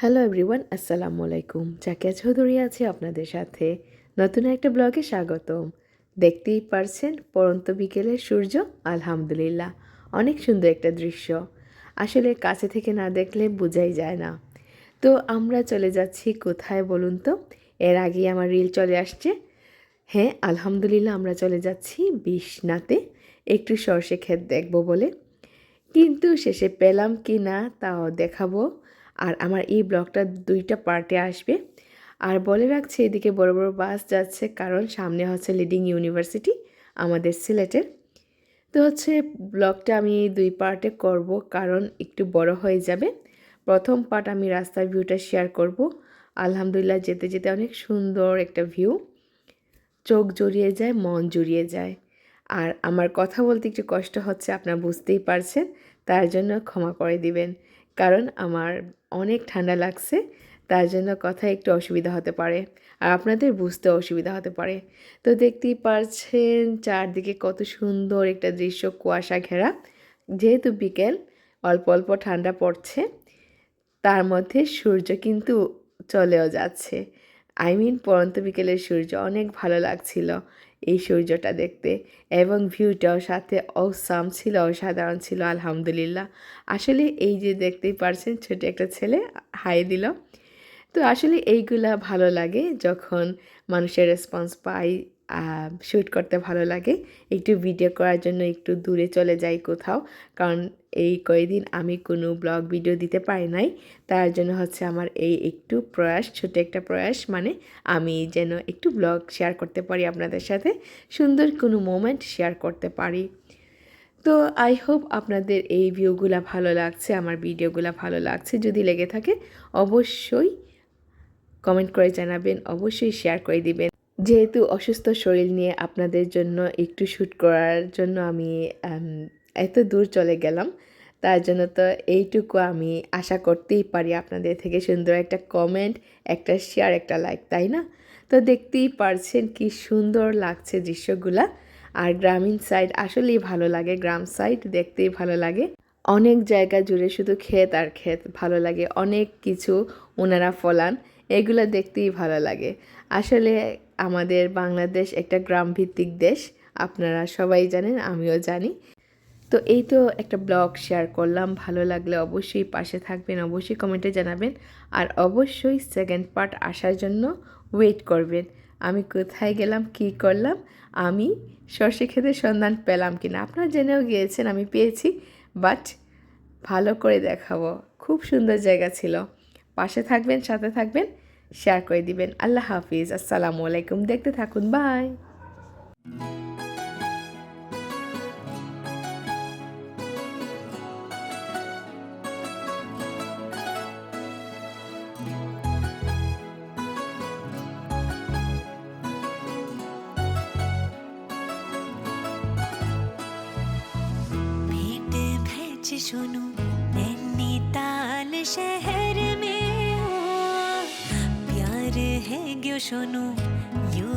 Hello everyone আসসালামু আলাইকুম জাকিয়া চৌধুরী আছে আপনাদের সাথে। নতুন একটা ব্লগে স্বাগতম। দেখতেই পারছেন, পরন্ত বিকেলের সূর্য, আলহামদুলিল্লাহ। অনেক সুন্দর একটা দৃশ্য। আসলে কাছে থেকে না দেখলে বোঝাই যায় না। তো আমরা চলে যাচ্ছি কোথায় বলুন তো? এর আগেই আমার রিল চলে আসছে। হ্যাঁ আলহামদুলিল্লাহ আমরা চলে যাচ্ছি বিশনাতে একটু সর্ষে ক্ষেত দেখব বলে। কিন্তু শেষে পেলাম কি না, তাও দেখাবো। আর আমার এই ব্লগটা দুইটা পার্টে আসবে। আর বলে রাখছি, এদিকে বড় বড় বাস যাচ্ছে, কারণ সামনে হচ্ছে লিডিং ইউনিভার্সিটি আমাদের সিলেটের। তো হচ্ছে ব্লগটা আমি দুই পার্টে করব, কারণ একটু বড় হয়ে যাবে। প্রথম পার্ট আমি রাস্তার ভিউটা শেয়ার করব। আলহামদুলিল্লাহ যেতে যেতে অনেক সুন্দর একটা ভিউ চোখ জড়িয়ে যায়, মন জুড়িয়ে যায়। আর আমার কথা বলতে একটু কষ্ট হচ্ছে, আপনারা বুঝতেই পারছেন, তার জন্য ক্ষমা করে দিবেন। কারণ আমার অনেক ঠান্ডা লাগছে, তার জন্য কথা একটু অসুবিধা হতে পারে আর আপনাদের বুঝতে অসুবিধা হতে পারে। তো দেখতেই পারছেন চারদিকে কত সুন্দর একটা দৃশ্য কুয়াশা ঘেরা যেহেতু বিকেল, অল্প অল্প ঠান্ডা পড়ছে, তার মধ্যে সূর্য কিন্তু চলেও যাচ্ছে। আই মিন পরন্ত বিকেলের সূর্য অনেক ভালো লাগছিল এই সূর্যটা দেখতে এবং ভিউটাও সাথে অসাম ছিল, অসাধারণ ছিল, আলহামদুলিল্লাহ। আসলে এই যে দেখতেই পারছেন, ছোট একটা ছেলে হাই দিল। তো আসলে এইগুলা ভালো লাগে যখন মানুষের রেসপন্স পাই শ্যুট করতে ভালো লাগে। একটু ভিডিও করার জন্য একটু দূরে চলে যাই কোথাও। কারণ এই কয়েকদিন আমি কোনো ব্লগ ভিডিও দিতে পারি নাই। তার জন্য হচ্ছে আমার এই একটু প্রয়াস ছোট একটা প্রয়াস। মানে আমি যেন একটু ব্লগ শেয়ার করতে পারি আপনাদের সাথে। সুন্দর কোনো মোমেন্ট শেয়ার করতে পারি। তো আই হোপ আপনাদের এই ভিউগুলা ভালো লাগছে, আমার ভিডিওগুলো ভালো লাগছে। যদি লেগে থাকে, অবশ্যই কমেন্ট করে জানাবেন, অবশ্যই শেয়ার করে দিবেন। যেহেতু অসুস্থ শরীর নিয়ে আপনাদের জন্য একটু শ্যুট করার জন্য আমি এত দূর চলে গেলাম, তার জন্য তো এইটুকু আমি আশা করতেই পারি আপনাদের থেকে সুন্দর একটা কমেন্ট একটা শেয়ার একটা লাইক তাই না? তো দেখতেই পারছেন কি সুন্দর লাগছে দৃশ্যগুলা। আর গ্রামীণ সাইড আসলেই ভালো লাগে, গ্রাম সাইড দেখতেই ভালো লাগে। অনেক জায়গা জুড়ে শুধু ক্ষেত আর ক্ষেত ভালো লাগে, অনেক কিছু ওনারা ফলান। এগুলো দেখতেই ভালো লাগে। আসলে আমাদের বাংলাদেশ একটা গ্রাম ভিত্তিক দেশ, আপনারা সবাই জানেন, আমিও জানি। তো এই তো একটা ব্লগ শেয়ার করলাম, ভালো লাগলে অবশ্যই পাশে থাকবেন, অবশ্যই কমেন্টে জানাবেন, আর অবশ্যই সেকেন্ড পার্ট আসার জন্য ওয়েট করবেন। আমি কোথায় গেলাম, কি করলাম, আমি সর্ষে খেতে সন্ধান পেলাম কিনা, আপনারা জেনেও গিয়েছেন, আমি পেয়েছি বাট ভালো করে দেখাবো। খুব সুন্দর জায়গা ছিল। পাশে থাকবেন সাথে থাকবেন শেয়ার করে দিবেন আল্লাহ হাফিজ আসসালামু আলাইকুম দেখতে থাকুন বাই भेंट भैच सुनो नैनीताल शहर শোনো ইউ